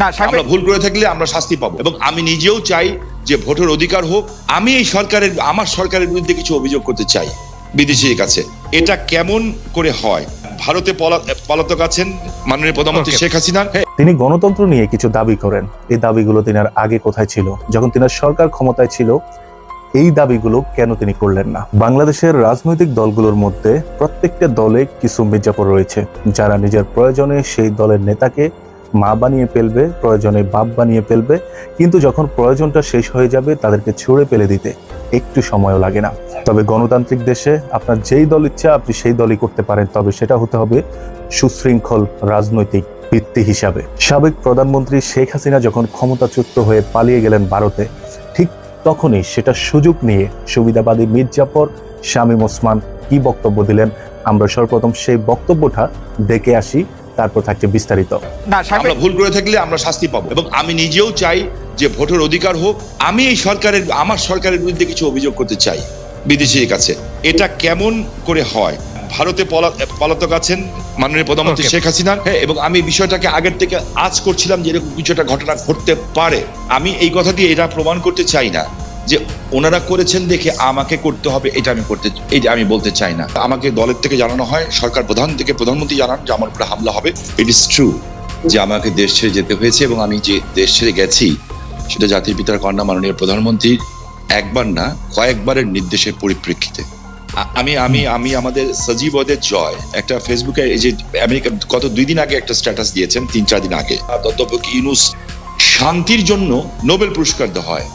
না, আমরা ভুল করে থাকলে আমরা শাস্তি পাবো। এবং আমি নিজেও চাই যে ভোটের অধিকার হোক আমি এই সরকারের আমার সরকারের বিরুদ্ধে কিছু অভিযোগ করতে চাই বিদেশির কাছে। এটা কেমন করে হয়? ভারতে পলাতক আছেন মাননীয় প্রধানমন্ত্রী শেখ হাসিনার হ্যাঁ, তিনি গণতন্ত্র নিয়ে কিছু দাবি করেন। এই দাবিগুলো তিনি আর আগে কোথায় ছিল? যখন তিনি সরকার ক্ষমতায় ছিল এই দাবিগুলো কেন তিনি করলেন না? বাংলাদেশের রাজনৈতিক দলগুলোর মধ্যে প্রত্যেকটা দলে কিছু মির্জাপুর রয়েছে। যারা নিজের প্রয়োজনে সেই দলের নেতাকে মা বানিয়ে ফেলবে, প্রয়োজনে বাপ বানিয়ে ফেলবে, কিন্তু যখন প্রয়োজনটা শেষ হয়ে যাবে, তাদেরকে ছুঁড়ে ফেলে দিতে একটু সময়ও লাগে না। তবে গণতান্ত্রিক দেশে আপনার যেই দল ইচ্ছা, আপনি সেই দলই করতে পারেন। তবে সেটা হতে হবে সুশৃঙ্খল রাজনৈতিক ভিত্তি হিসাবে। সাবেক প্রধানমন্ত্রী শেখ হাসিনা যখন ক্ষমতাচ্যুত হয়ে পালিয়ে গেলেন ভারতে, ঠিক তখনই সেটা সুযোগ নিয়ে সুবিধাবাদী মির্জাফর শামীম ওসমান কি বক্তব্য দিলেন? আমরা সর্বপ্রথম সেই বক্তব্যটা দেখে আসি তারপর থাকছে বিস্তারিত। আমরা ভুল করে থাকলে আমরা শাস্তি পাবো এবং আমি নিজেও চাই যে ভোটের অধিকার হোক আমি এই সরকারের আমার সরকারের বিরুদ্ধে কিছু অভিযোগ করতে চাই বিদেশির কাছে। এটা কেমন করে হয়? ভারতে পলা- পলাতক আছেন মাননীয় প্রধানমন্ত্রী শেখ হাসিনা। হ্যাঁ এবং আমি বিষয়টাকে আগের থেকে আজ করছিলাম যে এরকম কিছু একটা ঘটনা ঘটতে পারে। আমি এই কথা দিয়ে এটা প্রমাণ করতে চাই না। যে ওনারা করেছেন দেখে আমাকে করতে হবে, এটা আমি করতে এটা আমি বলতে চাই না। আমাকে দলের থেকে জানানো হয়, সরকার প্রধান থেকে প্রধানমন্ত্রী জানান যে আমার উপরে হামলা হবে। ইট ইস ট্রু যে আমাকে দেশ ছেড়ে যেতে হয়েছে এবং আমি যে দেশ ছেড়ে গেছি, সেটা জাতির পিতার কন্যা মাননীয় প্রধানমন্ত্রীর একবার না, কয়েকবারের নির্দেশের পরিপ্রেক্ষিতে। আমি আমি আমি আমাদের সজীব ওদের জয়, একটা ফেসবুকে এই যে আমেরিকা গত দুই দিন আগে একটা স্ট্যাটাস দিয়েছেন, তিন, চার দিন আগে। অধ্যাপক ইউনুস শান্তির জন্য নোবেল পুরস্কার দেওয়া হয়।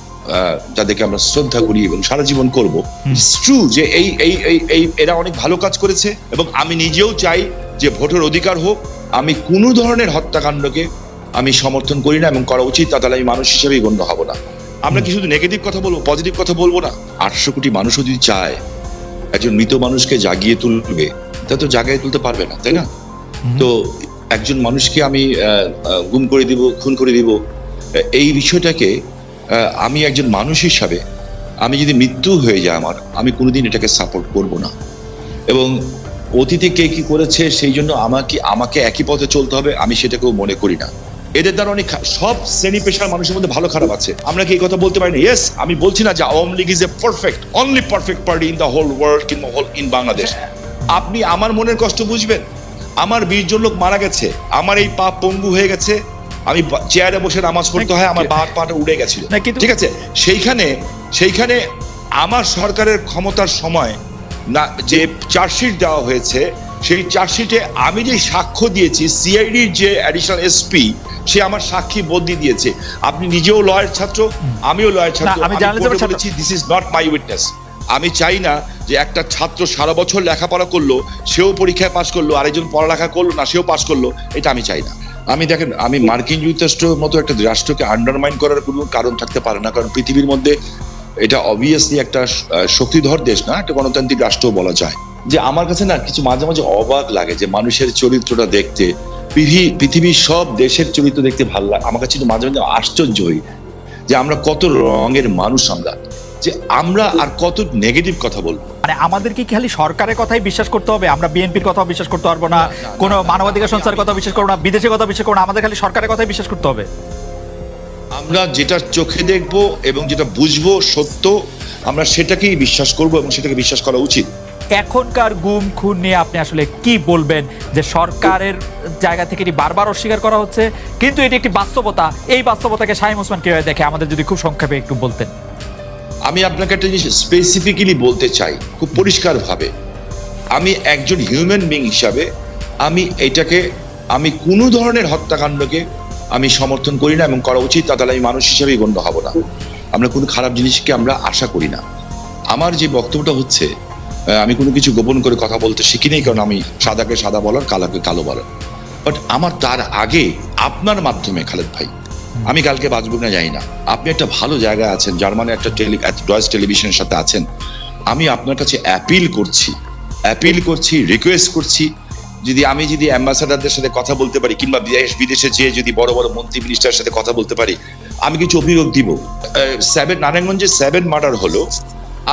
যাদেরকে আমরা শ্রদ্ধা করি এবং সারা জীবন করব ট্রু যে এই এই এই এরা অনেক ভালো কাজ করেছে এবং আমি নিজেও চাই যে ভোটের অধিকার হোক আমি কোনো ধরনের হত্যাকাণ্ডকে আমি সমর্থন করি না এবং করা উচিত তাহলে আমি মানুষ হিসেবেই গণ্য হব না। আমরা কি শুধু নেগেটিভ কথা বলব পজিটিভ কথা বলব না? আটশো কোটি মানুষও যদি চায় একজন মৃত মানুষকে জাগিয়ে তুলবে তা তো জাগিয়ে তুলতে পারবে না তাই না? তো একজন মানুষকে আমি গুম করে দিব খুন করে দিব এই বিষয়টাকে আমি একজন মানুষ হিসাবে আমি যদি মৃত্যু হয়ে যায় আমার, আমি কোনোদিন এটাকে সাপোর্ট করব না। এবং অতীতে কে কি করেছে সেই জন্য আমাকে আমাকে একই পথে চলতে হবে, আমি সেটাকেও মনে করি না। এদের দ্বারা অনেক সব শ্রেণি পেশার মানুষের মধ্যে ভালো খারাপ আছে। আমরা কি এই কথা বলতে পারি না? ইয়েস আমি বলছি না যে Awami League is a perfect only perfect party in the whole world in whole in Bangladesh আপনি আমার মনের কষ্ট বুঝবেন? আমার বীরজন লোক মারা গেছে। আমার এই পা পঙ্গু হয়ে গেছে। আমি চেয়ারে বসে নামাজ পড়তে হয় আমার বাহার পাটা উড়ে গেছিল। ঠিক আছে? সেইখানে সেইখানে আমার সরকারের ক্ষমতার সময় না যে চার্জশিট দেওয়া হয়েছে সেই চার্জশিটে আমি যে সাক্ষ্য দিয়েছি সিআইডির যে অ্যাডিশনাল এসপি সে আমার সাক্ষী বদলি দিয়েছে। আপনি নিজেও লয়ের ছাত্র আমিও লয়ের ছাত্র। আমি। বলেছি this is not my witness আমি চাই না যে একটা ছাত্র সারা বছর লেখাপড়া করল সেও পরীক্ষায় পাশ করল আরেকজন পড়ালেখা করল না সেও পাশ করল এটা আমি চাই না। আমি দেখেন, আমি মার্কিন যুক্তরাষ্ট্র মতো একটা রাষ্ট্রকে আন্ডারমাইন করার কোনো কারণ থাকতে পারে না, কারণ পৃথিবীর মধ্যে এটা অবভিয়াসলি একটা শক্তিধর দেশ না, একটা গণতান্ত্রিক রাষ্ট্র বলা যায়। যে আমার কাছে না কিছু মাঝে মাঝে অবাক লাগে যে মানুষের চরিত্রটা দেখতে পৃথিবী- পৃথিবীর সব দেশের চরিত্র দেখতে ভালো লাগে। আমার কাছে মাঝে মাঝে আশ্চর্য হই যে আমরা কত রঙের মানুষ আমরা। যে আমরা আর কত নেগেটিভ কথা বলব। মানে আমাদের কি খালি সরকারের কথাই বিশ্বাস করতে হবে? আমরা বিএনপির কথা বিশ্বাস করতে পারব না। কোনো মানবাধিকার সংস্থার কথা বিশ্বাস করব না বিদেশের কথা বিশ্বাস করব না। আমাদের খালি সরকারের কথাই বিশ্বাস করতে হবে। আমরা যেটা চোখে দেখব এবং যেটা বুঝব সত্য আমরা সেটাকেই বিশ্বাস করব এবং সেটাকে বিশ্বাস করা উচিত। এখনকার গুম খুন নিয়ে আপনি আসলে কি বলবেন? যে সরকারের জায়গা থেকে এটি বারবার অস্বীকার করা হচ্ছে কিন্তু এটি একটি বাস্তবতা। এই বাস্তবতাকে শাহিম ওসমান কীভাবে দেখে? আমাদের যদি খুব সংক্ষেপে একটু বলতেন। আমি আপনাকে একটা জিনিস স্পেসিফিক্যালি বলতে চাই, খুব পরিষ্কারভাবে। আমি একজন হিউম্যান বিং হিসাবে আমি এটাকে, আমি কোনো ধরনের হত্যাকাণ্ডকে আমি সমর্থন করি না এবং করা উচিত তা তাহলে আমি মানুষ হিসাবেই গণ্য হব না। আমরা কোনো খারাপ জিনিসকে আমরা আশা করি না। আমার যে বক্তব্যটা হচ্ছে আমি কোনো কিছু গোপন করে কথা বলতে শিখি নেই, কারণ আমি সাদাকে সাদা বলার, কালাকে কালো বলার। বাট আমার তার আগে আপনার মাধ্যমে, খালেদ ভাই আমি কালকে বাঁচবো না জানি না। আপনি একটা ভালো জায়গায় আছেন, জার্মানি একটা টেলি ডয়েস টেলিভিশনের সাথে আছেন। আমি আপনার কাছে অ্যাপিল করছি অ্যাপিল করছি রিকোয়েস্ট করছি, যদি আমি যদি অ্যাম্বাসাডারদের সাথে কথা বলতে পারি, কিংবা বিদেশ বিদেশে যেয়ে যদি বড় বড় মন্ত্রী মিনিস্টারের সাথে কথা বলতে পারি, আমি কিছু অভিযোগ দিব। সেভেন নারায়ণগঞ্জে সেভেন মার্ডার হলো।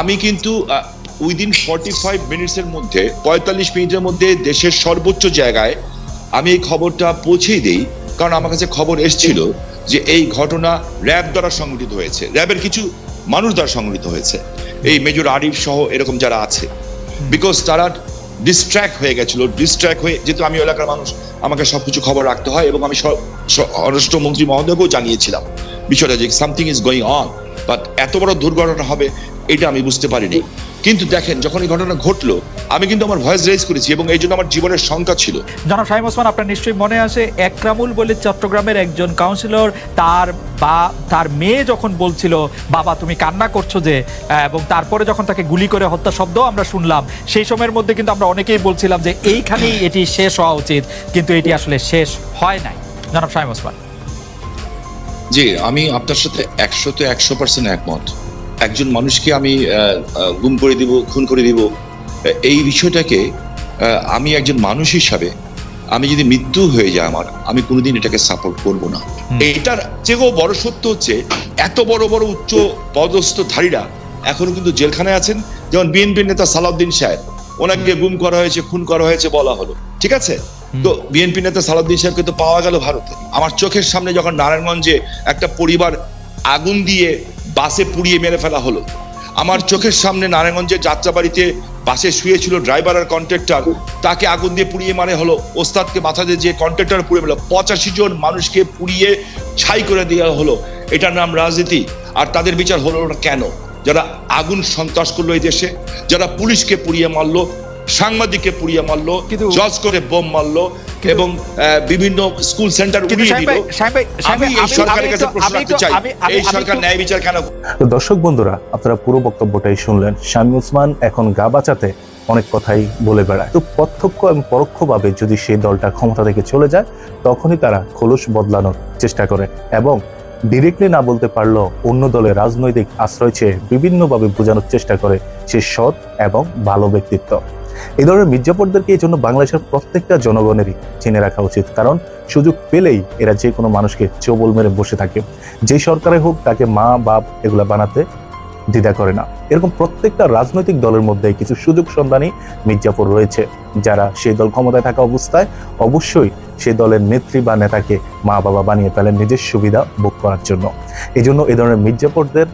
আমি কিন্তু উইদিন ফর্টি ফাইভ মিনিটসের মধ্যে, পঁয়তাল্লিশ মিনিটের মধ্যে দেশের সর্বোচ্চ জায়গায় আমি এই খবরটা পৌঁছেই দেই। কারণ আমার কাছে খবর এসেছিল যে এই ঘটনা র্যাব দ্বারা সংঘটিত হয়েছে। র্যাবের কিছু মানুষ দ্বারা সংঘটিত হয়েছে। এই মেজর আরিফ সহ এরকম যারা আছে। বিকজ তারা ডিস্ট্র্যাক্ট হয়ে গেছিল ডিস্ট্র্যাক্ট হয়ে যেহেতু আমি এলাকার মানুষ, আমাকে সব কিছু খবর রাখতে হয় এবং আমি স্বরাষ্ট্রমন্ত্রী মহোদয়কেও জানিয়েছিলাম বিষয়টা যে something is going on but এত বড় দুর্ঘটনা হবে, এটা আমি বুঝতে পারিনি। কিন্তু দেখেন, যখন এই ঘটনা ঘটলো, আমি কিন্তু আমার ভয়েস রেজ করেছি এবং এই জন্য আমার জীবনের শঙ্কা ছিল। জনাব শাহিম ওসমান, আপনার নিশ্চয়ই মনে আছে, একরামুল বলে চট্টগ্রামের একজন কাউন্সিলর তার বা, তার মেয়ে যখন বলছিল, বাবা, তুমি কান্না করছ যে এবং তারপরে যখন তাকে গুলি করে হত্যা শব্দ আমরা শুনলাম, সেই সময়ের মধ্যে কিন্তু আমরা অনেকেই বলছিলাম যে, এইখানেই এটি শেষ হওয়া উচিত। কিন্তু এটি আসলে শেষ হয় নাই। জনাব শাহিম ওসমান। জি আমি আপনার সাথে একশো তো একশো পার্সেন্ট একমত। একজন মানুষকে আমি গুম করে দিব খুন করে দিব এই বিষয়টাকে আমি একজন মানুষ হিসাবে আমি যদি মৃত্যু হয়ে যায় আমার আমি কোনোদিন এটাকে সাপোর্ট করব না। এটার চেয়েও বড় সত্য হচ্ছে এত বড় বড় উচ্চ পদস্থধারীরা এখনও কিন্তু জেলখানায় আছেন। যেমন বিএনপির নেতা সালাউদ্দিন সাহেব ওনাকে গুম করা হয়েছে খুন করা হয়েছে বলা হলো। ঠিক আছে? তো বিএনপি নেতা সালাউদ্দিন সাহেবকে তো পাওয়া গেল ভারতে। আমার চোখের সামনে যখন নারায়ণগঞ্জে একটা পরিবার আগুন দিয়ে বাসে পুড়িয়ে মেরে ফেলা হলো, আমার চোখের সামনে নারায়ণগঞ্জের যাত্রাবাড়িতে বাসে শুয়েছিল ড্রাইভার আর কন্ট্রাক্টর, তাকে আগুন দিয়ে পুড়িয়ে মানে হলো, ওস্তাদকে মাথা দিয়ে যে কন্ট্রাক্টর পুড়িয়ে মেলো পঁচাশি জন মানুষকে পুড়িয়ে ছাই করে দেওয়া হলো, এটার নাম রাজনীতি, আর তাদের বিচার হলো না কেন? যারা আগুন সন্ত্রাস করল এই দেশে, যারা পুলিশকে পুড়িয়ে মারলো সাংবাদিককে পুড়িয়ে মারলো জজ করে বোম মারলো এবং বিভিন্ন স্কুল সেন্টার উড়িয়ে দিল। আমি এই সরকারের কাছে প্রশ্ন রাখতে চাই এই সরকার ন্যায় বিচার কেন তো দর্শক বন্ধুরা আপনারা পুরো বক্তব্যটাই শুনলেন। শামী ওসমান এখন গা বাঁচাতে অনেক কথাই বলে বেড়ায়। তো প্রত্যক্ষ এবং পরোক্ষভাবে যদি সেই দলটা ক্ষমতা থেকে চলে যায় তখনই তারা খোলস বদলানোর চেষ্টা করে এবং ডিরেক্টলি না বলতে পারলেও অন্য দলের রাজনৈতিক আশ্রয় চেয়ে বিভিন্নভাবে বোঝানোর চেষ্টা করে সে সৎ এবং ভালো ব্যক্তিত্ব। এই ধরনের মির্জাপরদেরকে এই জন্য বাংলাদেশের প্রত্যেকটা জনগণেরই চিনে রাখা উচিত। কারণ সুযোগ পেলেই এরা যে কোনো মানুষকে চোবল মেরে বসে থাকে। যে সরকারে হোক তাকে মা, বাপ এগুলো বানাতে দ্বিধা করে না। এরকম প্রত্যেকটা রাজনৈতিক দলের মধ্যে কিছু সুযোগ সন্ধানী মির্জাপুর রয়েছে। যারা সেই দল ক্ষমতায় থাকা অবস্থায় অবশ্যই সেই দলের নেত্রী বা নেতাকে মা বাবা বানিয়ে ফেলেন নিজের সুবিধা ভোগ করার জন্য। এই জন্য এই ধরনের মির্জাপুরদের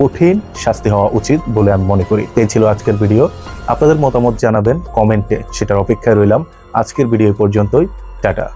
কঠিন শাস্তি হওয়া উচিত বলে আমি মনে করি। এই ছিল আজকের ভিডিও। আপনাদের মতামত জানাবেন কমেন্টে, সেটার অপেক্ষায় রইলাম। আজকের ভিডিও পর্যন্তই। টাটা।